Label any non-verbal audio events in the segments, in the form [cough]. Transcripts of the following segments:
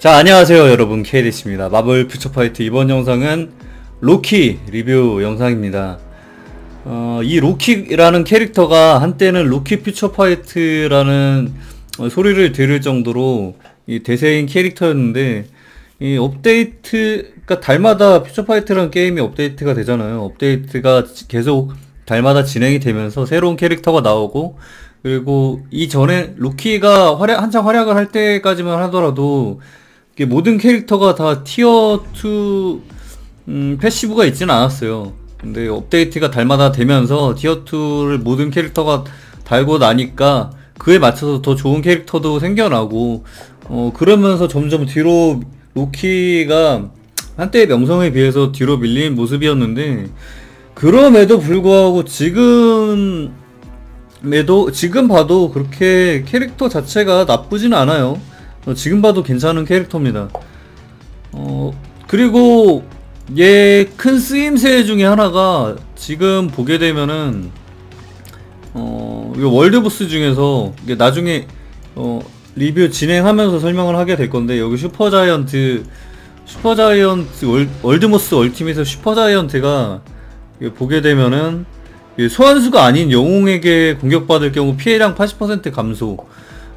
자 안녕하세요 여러분. 케이데스입니다. 마블 퓨처파이트. 이번 영상은 로키 리뷰 영상입니다. 어, 이 로키라는 캐릭터가 한때는 로키 퓨처파이트라는 어, 소리를 들을 정도로 이 대세인 캐릭터였는데 이 업데이트 그러니까 달마다 퓨처파이트라는 게임이 업데이트가 되잖아요. 업데이트가 계속 달마다 진행이 되면서 새로운 캐릭터가 나오고 그리고 이전에 로키가 활약, 한창 활약을 할 때까지만 하더라도 모든 캐릭터가 다 티어 2 음, 패시브가 있지는 않았어요. 근데 업데이트가 달마다 되면서 티어 2를 모든 캐릭터가 달고 나니까 그에 맞춰서 더 좋은 캐릭터도 생겨나고 어 그러면서 점점 뒤로 로키가 한때의 명성에 비해서 뒤로 밀린 모습이었는데 그럼에도 불구하고 지금에도 지금 봐도 그렇게 캐릭터 자체가 나쁘진 않아요. 어, 지금 봐도 괜찮은 캐릭터입니다. 어, 그리고 얘 큰 쓰임새 중에 하나가 지금 보게 되면은 어, 이 월드보스 중에서 이게 나중에 어, 리뷰 진행하면서 설명을 하게 될 건데 여기 슈퍼자이언트 슈퍼자이언트 월, 월드보스 얼티밋의 슈퍼자이언트가 보게 되면은 소환수가 아닌 영웅에게 공격받을 경우 피해량 80% 감소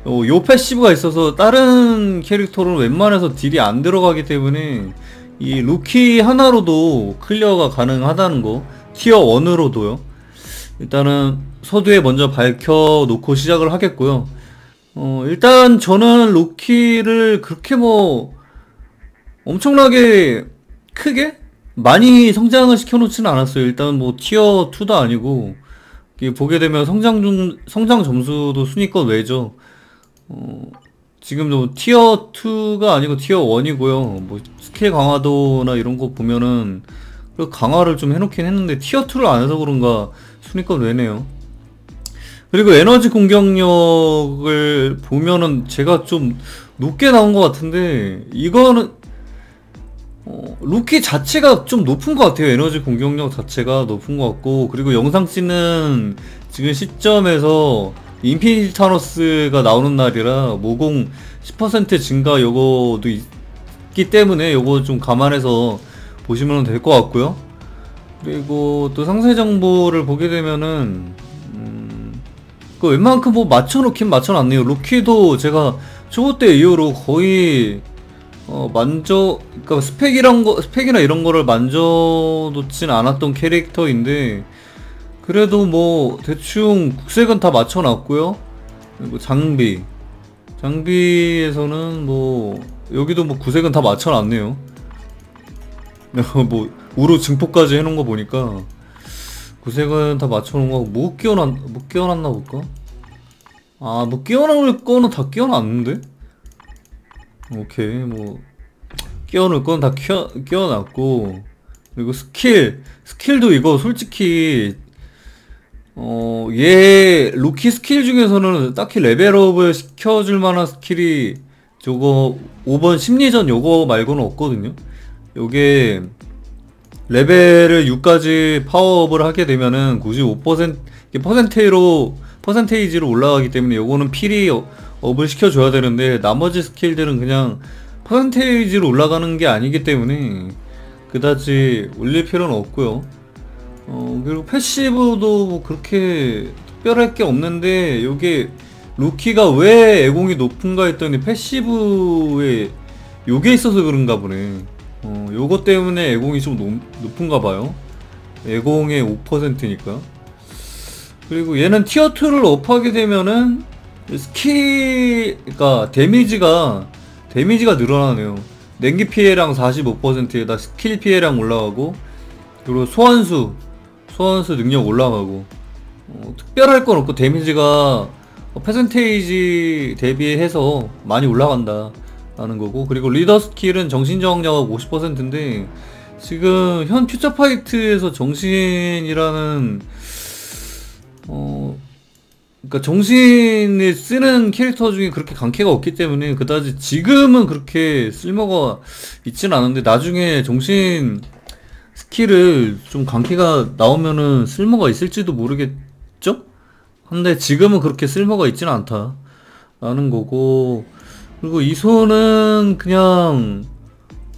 어, 요 패시브가 있어서 다른 캐릭터로는 웬만해서 딜이 안 들어가기 때문에 이 루키 하나로도 클리어가 가능하다는 거 티어 1으로도요. 일단은 서두에 먼저 밝혀 놓고 시작을 하겠고요. 어 일단 저는 루키를 그렇게 뭐 엄청나게 크게 많이 성장을 시켜놓지는 않았어요. 일단 뭐 티어 2도 아니고 보게 되면 성장 중 성장 점수도 순위권 외죠 어, 지금도 티어 2가 아니고 티어 1이고요. 뭐 스킬 강화도나 이런 거 보면은 강화를 좀 해놓긴 했는데 티어 2를 안 해서 그런가 순위권 외네요. 그리고 에너지 공격력을 보면은 제가 좀 높게 나온 것 같은데 이거는 어, 루키 자체가 좀 높은 것 같아요. 에너지 공격력 자체가 높은 것 같고 그리고 영상 찍는 지금 시점에서 인피니티 타노스가 나오는 날이라 모공 10% 증가 요거도 있기 때문에 요거 좀 감안해서 보시면 될 것 같고요. 그리고 또 상세 정보를 보게 되면은 음, 그 웬만큼 뭐 맞춰놓긴 맞춰놨네요. 로키도 제가 초보 때 이후로 거의 어 만져 그니까 스펙이란 거 스펙이나 이런 거를 만져놓진 않았던 캐릭터인데 그래도 뭐 대충 국색은 다 맞춰놨고요. 그리고 장비. 장비에서는 뭐 여기도 뭐 구색은 다 맞춰놨네요. [laughs] 뭐 우로 증폭까지 해놓은 거 보니까 구색은 다 맞춰놓은 거고 뭐 끼워놨 뭐 끼워놨나 볼까? 아 뭐 끼워놓을 거는 다 끼워놨는데? 오케이 뭐 끼워놓을 거는 다 끼워, 끼워놨고 그리고 스킬. 스킬도 이거 솔직히 어, 얘 로키 스킬 중에서는 딱히 레벨업을 시켜줄 만한 스킬이 저거 5번 심리전 요거 말고는 없거든요. 요게 레벨을 6까지 파워업을 하게 되면은 95% 퍼센테이로 퍼센테이지로 올라가기 때문에 요거는 필히 업을 시켜줘야 되는데 나머지 스킬들은 그냥 퍼센테이지로 올라가는 게 아니기 때문에 그다지 올릴 필요는 없고요. 어 그리고 패시브도 뭐 그렇게 특별할 게 없는데 요게 루키가 왜 애공이 높은가 했더니 패시브에 요게 있어서 그런가 보네. 어 요거 때문에 애공이 좀 높, 높은가 봐요. 애공의 5%니까. 그리고 얘는 티어2를 업하게 되면은 스킬 그니까 데미지가 데미지가 늘어나네요. 냉기 피해량 45%에다 스킬 피해량 올라가고 그리고 소환수 소환수 능력 올라가고 어, 특별할 건 없고 데미지가 퍼센테이지 대비해서 많이 올라간다 라는 거고 그리고 리더 스킬은 정신저항력가 50%인데 지금 현 퓨처파이트에서 정신이라는 어 그러니까 정신을 쓰는 캐릭터 중에 그렇게 강캐가 없기 때문에 그다지 지금은 그렇게 쓸모가 있지는 않은데 나중에 정신 스킬을 좀 강키가 나오면은 쓸모가 있을지도 모르겠죠? 근데 지금은 그렇게 쓸모가 있지는 않다. 라는 거고, 그리고 이소는 그냥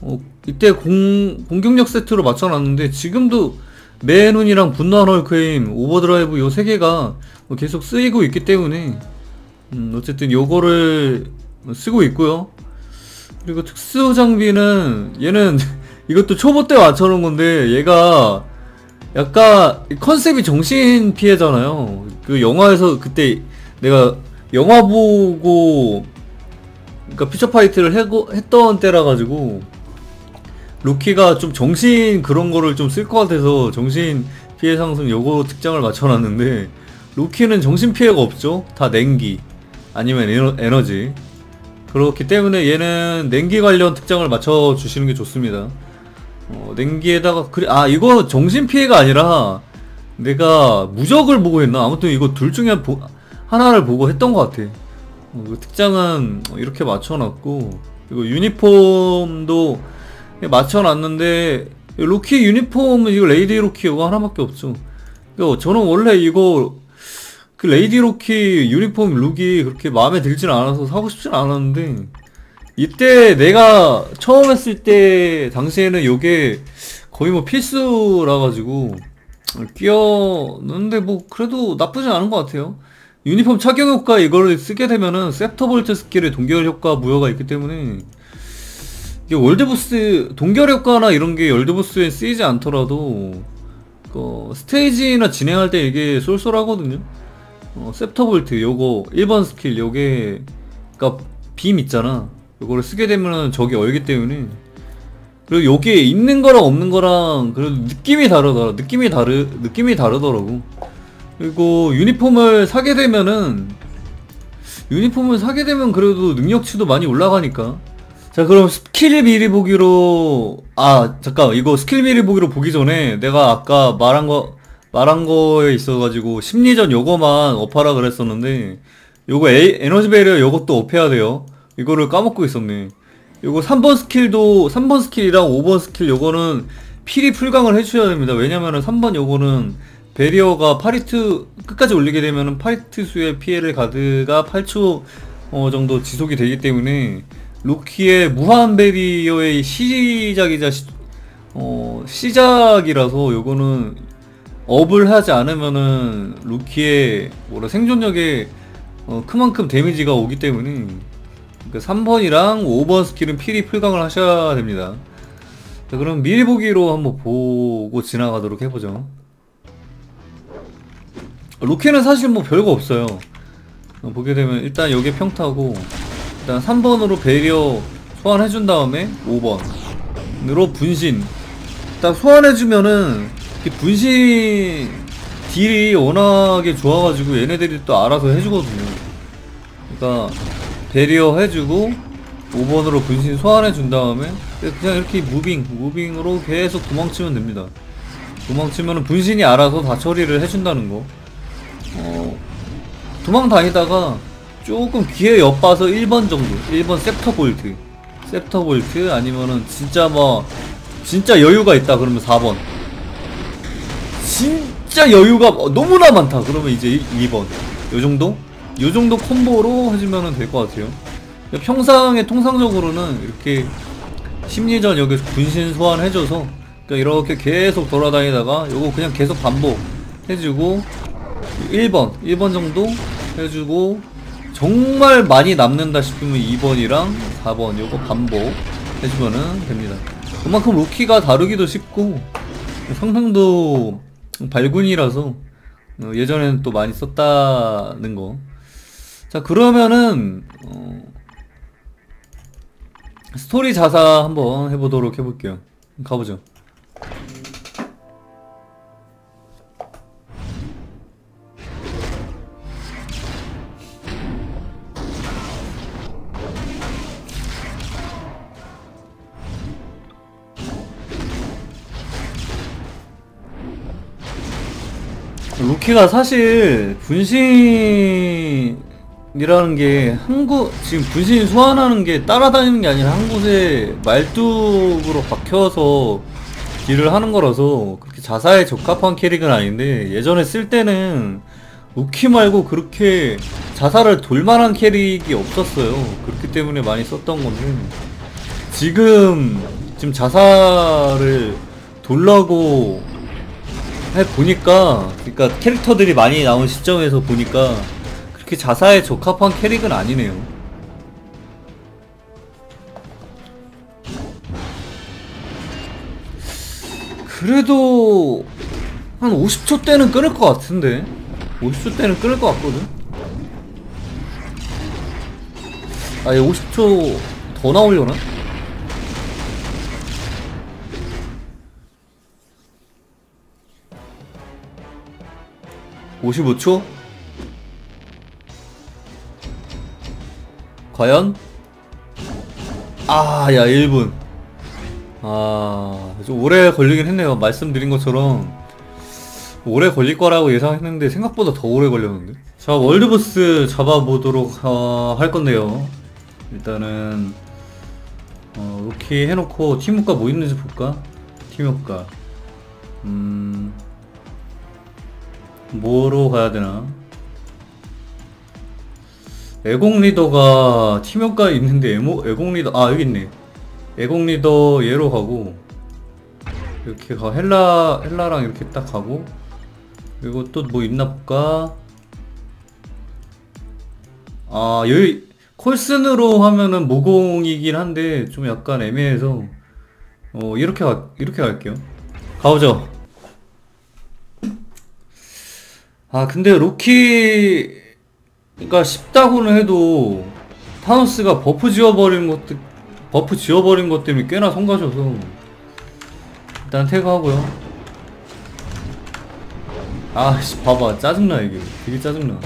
어, 이때 공, 공격력 세트로 맞춰놨는데 지금도 매눈이랑 분노한 헐크임, 오버드라이브 요 세 개가 뭐 계속 쓰이고 있기 때문에 음, 어쨌든 요거를 쓰고 있고요. 그리고 특수 장비는 얘는 이것도 초보 때 맞춰놓은 건데 얘가 약간 컨셉이 정신 피해잖아요. 그 영화에서 그때 내가 영화 보고 그러니까 피처 파이트를 했던 때라 가지고 로키가 좀 정신 그런 거를 좀 쓸 것 같아서 정신 피해 상승 요거 특장을 맞춰놨는데 로키는 정신 피해가 없죠. 다 냉기 아니면 에너, 에너지 그렇기 때문에 얘는 냉기 관련 특장을 맞춰 주시는 게 좋습니다. 어, 냉기에다가 그래 아 이거 정신 피해가 아니라 내가 무적을 보고 했나 아무튼 이거 둘 중에 한 보, 하나를 보고 했던 것 같아. 어, 그 특장은 이렇게 맞춰놨고 그리고 유니폼도 맞춰놨는데 로키 유니폼은 이거 레이디 로키 이거 하나밖에 없죠. 그러니까 저는 원래 이거 그 레이디 로키 유니폼 룩이 그렇게 마음에 들진 않아서 사고 싶진 않았는데 이때 내가 처음 했을 때 당시에는 요게 거의 뭐 필수라 가지고 끼었는데 뭐 그래도 나쁘진 않은 것 같아요. 유니폼 착용 효과 이거를 쓰게 되면은 셉터 볼트 스킬의 동결 효과 무효가 있기 때문에 이게 월드보스 동결 효과나 이런 게 월드보스에 쓰이지 않더라도 그 스테이지나 진행할 때 이게 쏠쏠하거든요. 어, 셉터 볼트 요거 1번 스킬 요게 그니까 빔 있잖아. 요거를 쓰게 되면은 적이 얼기 때문에 그리고 여기에 있는 거랑 없는 거랑 그래도 느낌이 다르더라. 느낌이 다르 느낌이 다르더라고. 그리고 유니폼을 사게 되면은 유니폼을 사게 되면 그래도 능력치도 많이 올라가니까 자 그럼 스킬 미리 보기로 아 잠깐 이거 스킬 미리 보기로 보기 전에 내가 아까 말한 거 말한 거에 있어가지고 심리전 요거만 업하라 그랬었는데 요거 에, 에너지 베리어 요것도 업해야 돼요 이거를 까먹고 있었네. 요거 3번 스킬도 3번 스킬이랑 5번 스킬 요거는 필히 풀강을 해주셔야 됩니다. 왜냐면은 3번 요거는 베리어가 파리트 끝까지 올리게 되면은 파리트 수의 피해를 가드가 8초 어, 정도 지속이 되기 때문에 로키의 무한 베리어의 시작이자 시, 어, 시작이라서 요거는 업을 하지 않으면은 루키의 뭐라 생존력에 어, 그만큼 데미지가 오기 때문에 그 3번이랑 5번 스킬은 필히 풀강을 하셔야 됩니다. 자, 그럼 미리 보기로 한번 보고 지나가도록 해보죠. 로켓은 사실 뭐 별거 없어요. 어, 보게 되면 일단 여기 평타고 일단 3번으로 배리어 소환해준 다음에 5번으로 분신 딱 소환해주면은 분신 딜이 워낙에 좋아가지고 얘네들이 또 알아서 해주거든요. 그러니까 배리어 해주고 5번으로 분신 소환해준 다음에 그냥 이렇게 무빙 무빙으로 계속 도망치면 됩니다. 도망치면 분신이 알아서 다 처리를 해준다는 거. 어, 도망 다니다가 조금 귀에 엿봐서 1번 정도 1번 셉터 볼트 셉터 볼트 아니면은 진짜 뭐 진짜 여유가 있다 그러면 4번 진짜 여유가 너무나 많다 그러면 이제 2번 요 정도? 요 정도 콤보로 해주면 될 것 같아요. 평상에 통상적으로는 이렇게 심리전 여기서 분신 소환 해줘서 그러니까 이렇게 계속 돌아다니다가 요거 그냥 계속 반복 해주고 1번 1번 정도 해주고 정말 많이 남는다 싶으면 2번이랑 4번 요거 반복 해주면은 됩니다. 그만큼 로키가 다루기도 쉽고 상당도 발군이라서 어, 예전에는 또 많이 썼다는 거 자 그러면은 어 스토리 자사 한번 해보도록 해볼게요. 가보죠. 루키가 사실 분신 이라는 게 한곳 지금 분신 소환하는 게 따라다니는 게 아니라 한 곳에 말뚝으로 박혀서 딜을 하는 거라서 그렇게 자사에 적합한 캐릭은 아닌데 예전에 쓸 때는 루키 말고 그렇게 자살을 돌만한 캐릭이 없었어요. 그렇기 때문에 많이 썼던 건데 지금 지금 자살을 돌라고 해 보니까 그러니까 캐릭터들이 많이 나온 시점에서 보니까 그렇게 자사에 적합한 캐릭은 아니네요. 그래도 한 50초 때는 끊을 것 같은데 50초 때는 끊을 것 같거든 아얘 50초 더 나오려나? 55초? 과연? 아, 야, 1분. 아, 좀 오래 걸리긴 했네요. 말씀드린 것처럼. 오래 걸릴 거라고 예상했는데 생각보다 더 오래 걸렸는데. 자, 월드보스 잡아보도록 어, 할 건데요. 일단은, 어, 루키 해놓고 팀 효과 뭐 있는지 볼까? 팀 효과. 음, 뭐로 가야 되나? 애공 리더가 팀효과 있는데 애모, 애공 리더 아 여기 있네. 애공 리더 얘로 가고 이렇게 가 헬라 헬라랑 이렇게 딱 가고 그리고 또 뭐 있나 볼까? 아 여기 콜슨으로 하면은 모공이긴 한데 좀 약간 애매해서 어 이렇게 가 이렇게 갈게요. 가보죠. 아 근데 로키 가 쉽다고는 해도 타노스가 버프 지워버린 것도 버프 지워버린 것 때문에 꽤나 성가셔서 일단 태그하고요. 아씨 봐봐. 짜증나 이게. 되게 짜증나.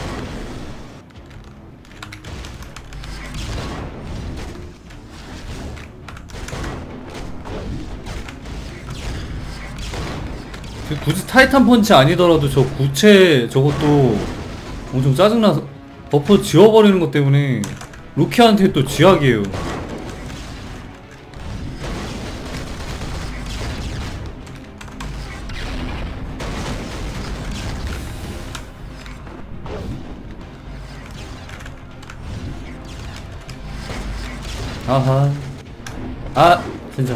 그 굳이 타이탄 펀치 아니더라도 저 구체 저것도 엄청 짜증나서 버퍼 지워버리는 것 때문에 루키한테 또 쥐약이에요. 아하. 아, 진짜.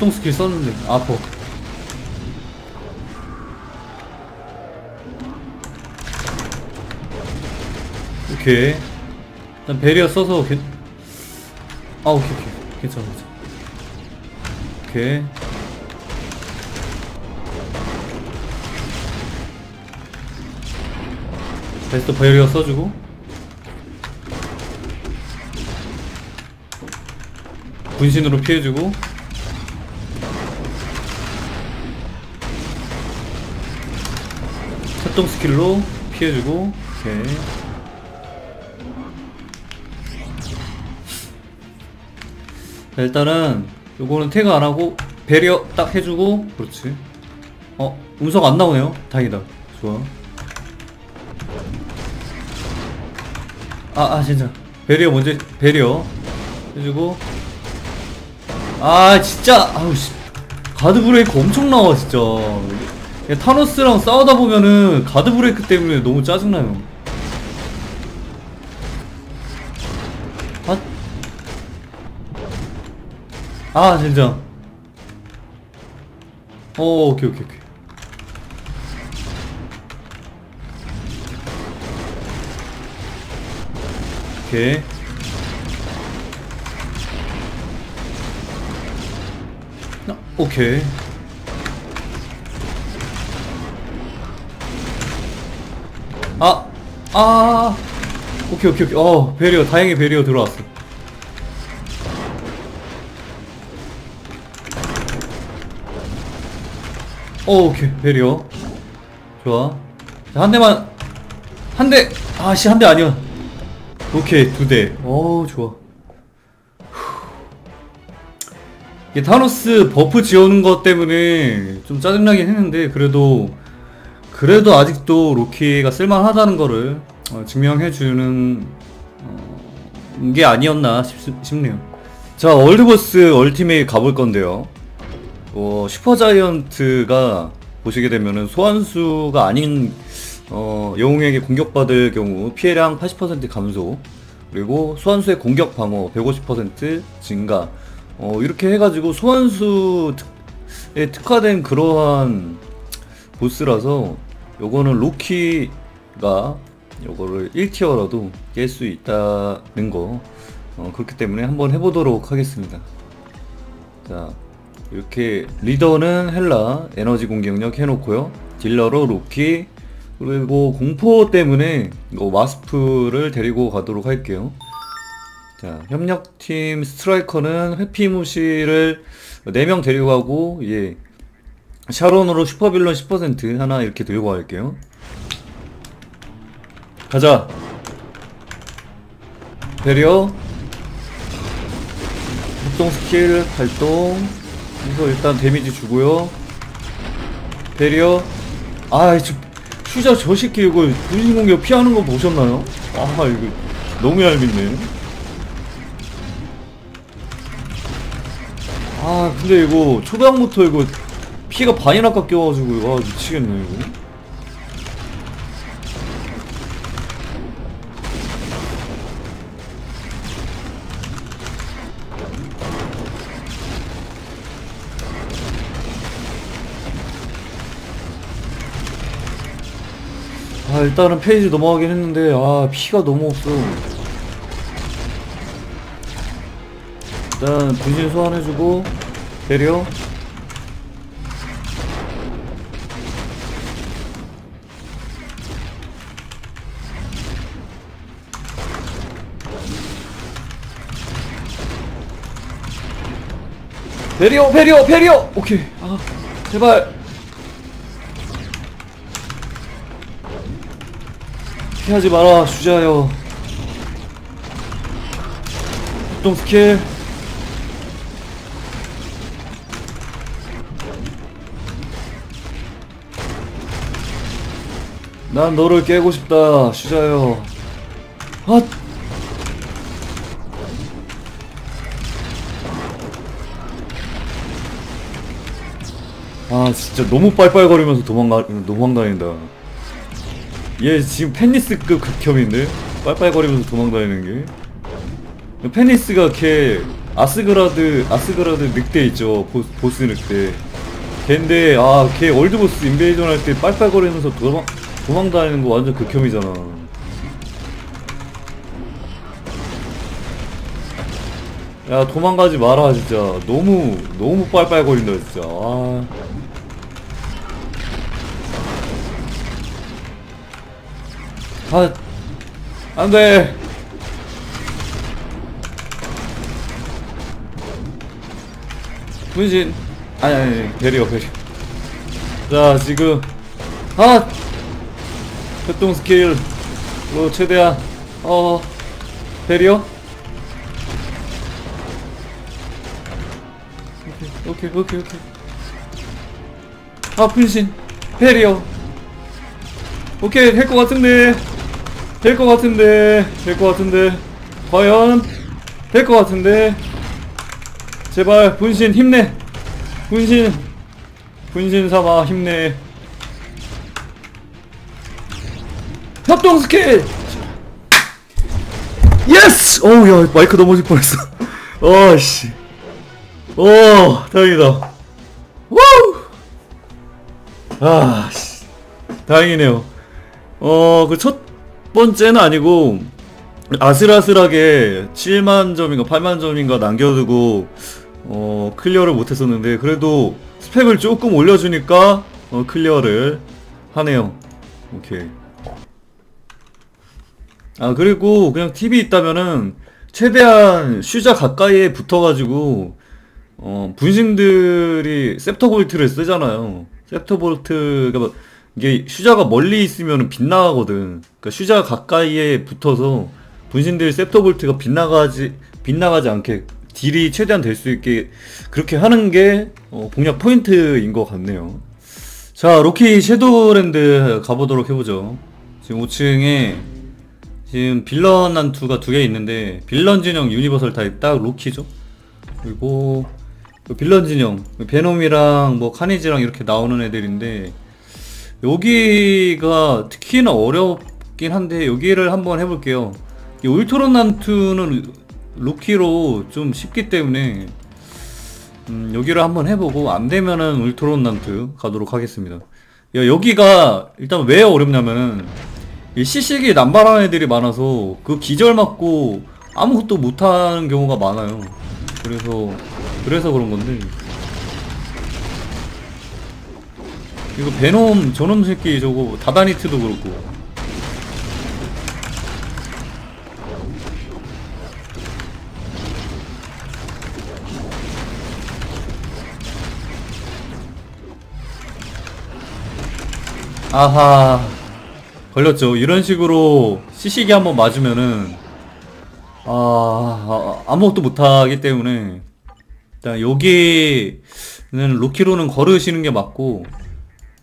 똥 스킬 썼는데, 아파. 오케이. 일단 베리어 써서 괜... 아 오케이 오케이 괜찮아 괜찮아. 오케이. 베스트 베리어 써주고 분신으로 피해주고 협동 스킬로 피해주고 오케이 자, 일단은 요거는 태그 안하고 배리어 딱 해주고 그렇지. 어 음성 안 나오네요. 다행이다. 좋아. 아아 진짜. 배리어 먼저 배리어 해주고. 아 진짜! 아우씨. 가드 브레이크 엄청 나와 진짜. 야, 타노스랑 싸우다 보면은 가드 브레이크 때문에 너무 짜증나요 아 진짜. 어 오케이 오케이 오케이. 오케이. 아, 오케이. 아, 아, 오케이, 오케이, 오케이. 어, 베리어, 다행히 베리어 들어왔어. 어, 오케이, 베리어. 좋아. 자, 한 대만, 한 대! 아 씨, 한 대 아니야. 오케이, 두 대. 어, 좋아. 이게 타노스 버프 지어오는 것 때문에 좀 짜증나긴 했는데, 그래도, 그래도 아직도 로키가 쓸만하다는 거를 어, 증명해주는 어, 게 아니었나 싶, 싶네요. 자, 월드보스 얼티메이 가볼 건데요. 어, 슈퍼자이언트가 보시게 되면은 소환수가 아닌 어, 영웅에게 공격받을 경우 피해량 80% 감소 그리고 소환수의 공격 방어 150% 증가. 어, 이렇게 해가지고 소환수에 특화된 그러한 보스라서 요거는 로키가 요거를 1티어라도 깰 수 있다는 거 어, 그렇기 때문에 한번 해보도록 하겠습니다. 자 이렇게 리더는 헬라 에너지 공격력 해놓고요. 딜러로 로키 그리고 공포 때문에 이거 와스프를 데리고 가도록 할게요. 자 협력팀 스트라이커는 회피무시를 4명 데리고 가고 예. 샤론으로 슈퍼빌런 10% 하나 이렇게 들고 갈게요. 가자. 배려. 협동 스킬 발동 그래서 일단 데미지 주고요. 배려 아이 저 슈자 저 새끼 이거 분신 공격 피하는 거 보셨나요? 아 이거 너무 얄밉네. 아 근데 이거 초반부터 이거 피가 반이나 깎여가지고 이거 아, 미치겠네 이거 아 일단은 페이지 넘어가긴 했는데 아 피가 너무 없어. 일단 분신 소환해주고 배려. 배려 배려 배려! 오케이. 아 제발 피하지 마라 슈자여. 활동 스킬. 난 너를 깨고 싶다 슈자여. 아 아 진짜 너무 빨빨거리면서 도망가 도망다닌다 얘 지금 펜니스급 극혐인데? 빨빨거리면서 도망다니는 게? 펜니스가 걔 아스그라드 아스그라드 늑대 있죠. 보스, 보스 늑대. 걔인데 아 걔 월드보스 인베이전 할 때 빨빨거리면서 도망 도망다니는 거 완전 극혐이잖아. 야 도망가지 마라 진짜. 너무 너무 빨빨거린다 진짜. 아. 아, 안 돼. 분신. 아니, 아니, 아니, 배려, 배려. 자, 지금. 아! 활동 스킬로 최대한, 어, 배려? 오케이, 오케이, 오케이, 오케이. 아, 분신. 배려. 오케이, 될것 같은데. 될 것 같은데 될 것 같은데. 과연 될 것 같은데. 제발 분신 힘내. 분신 분신 삼아 힘내. 협동 스킬! 예스 어우 야 마이크 넘어질 뻔했어. [laughs] 어씨. 오 다행이다. 와아씨. 다행이네요. 어 그 첫 번째는 아니고 아슬아슬하게 7만 점인가 8만 점인가 남겨두고 어 클리어를 못했었는데 그래도 스펙을 조금 올려주니까 어 클리어를 하네요. 오케이. 아 그리고 그냥 팁이 있다면은 최대한 슈자 가까이에 붙어가지고 어 분신들이 셉터 볼트를 쓰잖아요. 셉터 볼트가 뭐 이게 슈자가 멀리 있으면 빗나가거든. 그러니까 슈자가 가까이에 붙어서 분신들 셉터볼트가 빗나가지 빗나가지 않게 딜이 최대한 될 수 있게 그렇게 하는 게 어, 공략 포인트인 것 같네요. 자, 로키 섀도우랜드 가보도록 해보죠. 지금 5층에 지금 빌런 난투가 두 개 있는데 빌런 진영 유니버설 타입 딱 로키죠. 그리고 그 빌런 진영 베놈이랑 뭐 카니지랑 이렇게 나오는 애들인데 여기가 특히나 어렵긴 한데 여기를 한번 해볼게요. 이 울트론 난투는 루키로 좀 쉽기 때문에 음, 여기를 한번 해보고 안 되면은 울트론 난투 가도록 하겠습니다. 야, 여기가 일단 왜 어렵냐면은 이 시식이 남발한 애들이 많아서 그 기절 맞고 아무것도 못하는 경우가 많아요. 그래서 그래서 그런 건데 이거 베놈 저놈 새끼 저거 다다니트도 그렇고. 아하. 걸렸죠. 이런 식으로 시식이 한번 맞으면은 아, 아 아무것도 못하기 때문에. 일단 여기는 로키로는 걸으시는 게 맞고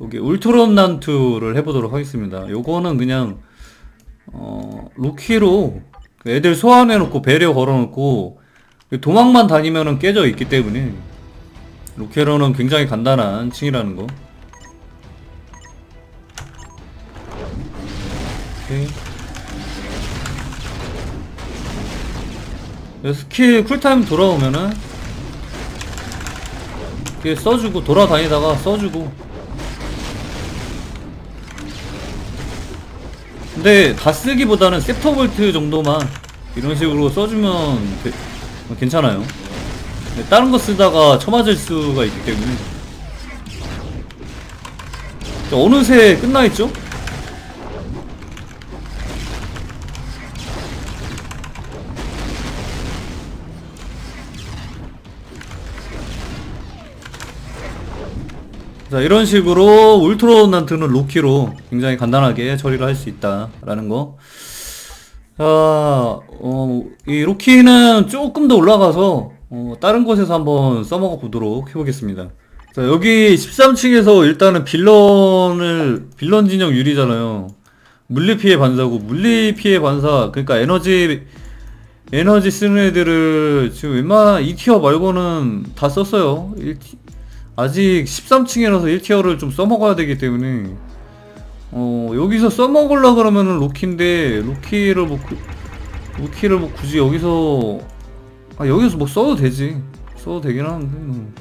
여기 울트론 난투를 해보도록 하겠습니다. 요거는 그냥 어 로키로 애들 소환해놓고 배려 걸어놓고 도망만 다니면은 깨져 있기 때문에 로키로는 굉장히 간단한 층이라는 거. 오케이. 스킬 쿨타임 돌아오면은 이렇게 써주고 돌아다니다가 써주고 근데 다 쓰기보다는 셉터볼트 정도만 이런 식으로 써주면 되, 괜찮아요 다른 거 쓰다가 쳐맞을 수가 있기 때문에 어느새 끝나있죠? 자 이런 식으로 울트로난트는 로키로 굉장히 간단하게 처리를 할 수 있다라는 거. 자, 어, 이 로키는 조금 더 올라가서 어, 다른 곳에서 한번 써먹어 보도록 해보겠습니다. 자 여기 13층에서 일단은 빌런을 빌런 진영 유리잖아요. 물리 피해 반사고 물리 피해 반사 그러니까 에너지 에너지 쓰는 애들을 지금 웬만한 2티어 말고는 다 썼어요. 1티, 아직 13층이라서 1티어를 좀 써먹어야 되기 때문에. 어 여기서 써먹으려 그러면은 로키인데 로키를 뭐 그, 로키를 뭐 굳이 여기서 아 여기서 뭐 써도 되지. 써도 되긴 하는데 음.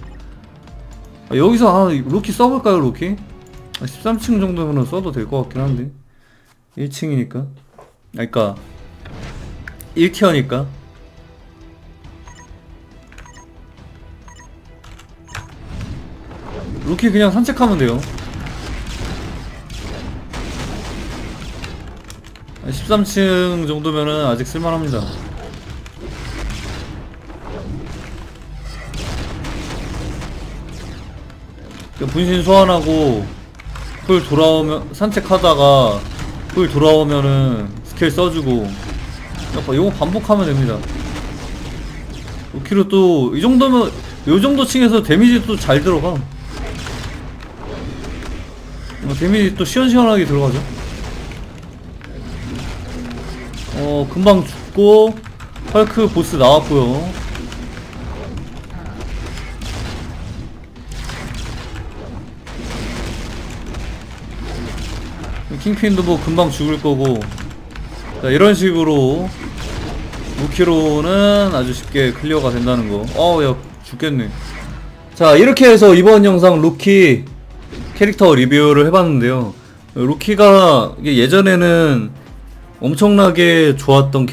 아, 여기서 아 로키 써볼까요 로키? 아, 13층 정도면은 써도 될 것 같긴 한데. 1층이니까. 아 그니까 1티어니까 루키 그냥 산책하면 돼요. 13층 정도면은 아직 쓸만합니다. 분신 소환하고 풀 돌아오면 산책하다가 풀 돌아오면은 스킬 써주고. 약간 요거 반복하면 됩니다. 루키로 또 이 정도면 요 정도 층에서 데미지 또 잘 들어가 어, 데미지 또 시원시원하게 들어가죠? 어 금방 죽고 헐크 보스 나왔고요. 킹퀸도 뭐 금방 죽을 거고. 자 이런 식으로 무키로는 아주 쉽게 클리어가 된다는 거. 어우 야 죽겠네. 자 이렇게 해서 이번 영상 루키 캐릭터 리뷰를 해봤는데요. 루키가 예전에는 엄청나게 좋았던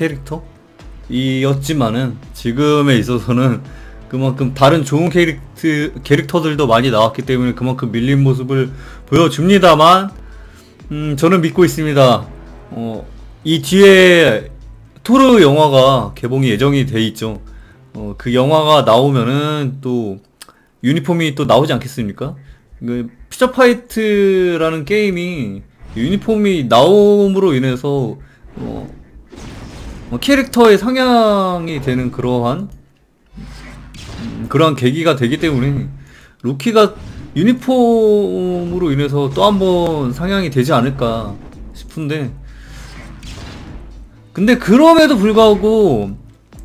캐릭터이었지만은 지금에 있어서는 그만큼 다른 좋은 캐릭트, 캐릭터들도 많이 나왔기 때문에 그만큼 밀린 모습을 보여줍니다만 음, 저는 믿고 있습니다. 어, 이 뒤에 토르 영화가 개봉이 예정이 돼 있죠. 어, 그 영화가 나오면은 또 유니폼이 또 나오지 않겠습니까? 그 피처파이트라는 게임이 유니폼이 나옴으로 인해서 어, 뭐 캐릭터의 상향이 되는 그러한 음, 그러한 계기가 되기 때문에 루키가 유니폼으로 인해서 또 한 번 상향이 되지 않을까 싶은데. 근데 그럼에도 불구하고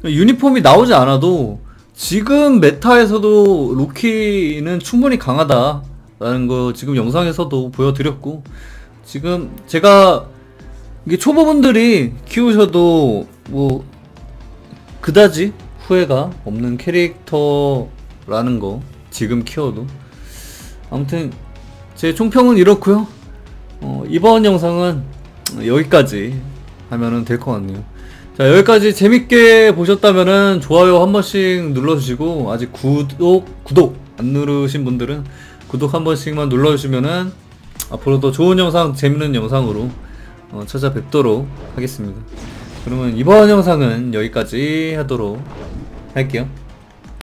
유니폼이 나오지 않아도 지금 메타에서도 루키는 충분히 강하다 라는 거 지금 영상에서도 보여드렸고 지금 제가 이게 초보분들이 키우셔도 뭐 그다지 후회가 없는 캐릭터라는 거 지금 키워도. 아무튼 제 총평은 이렇고요. 어, 이번 영상은 여기까지 하면은 될 것 같네요. 자 여기까지 재밌게 보셨다면은 좋아요 한 번씩 눌러주시고 아직 구독 구독 안 누르신 분들은 구독 한 번씩만 눌러주시면은 앞으로 더 좋은 영상 재밌는 영상으로 어, 찾아뵙도록 하겠습니다. 그러면 이번 영상은 여기까지 하도록 할게요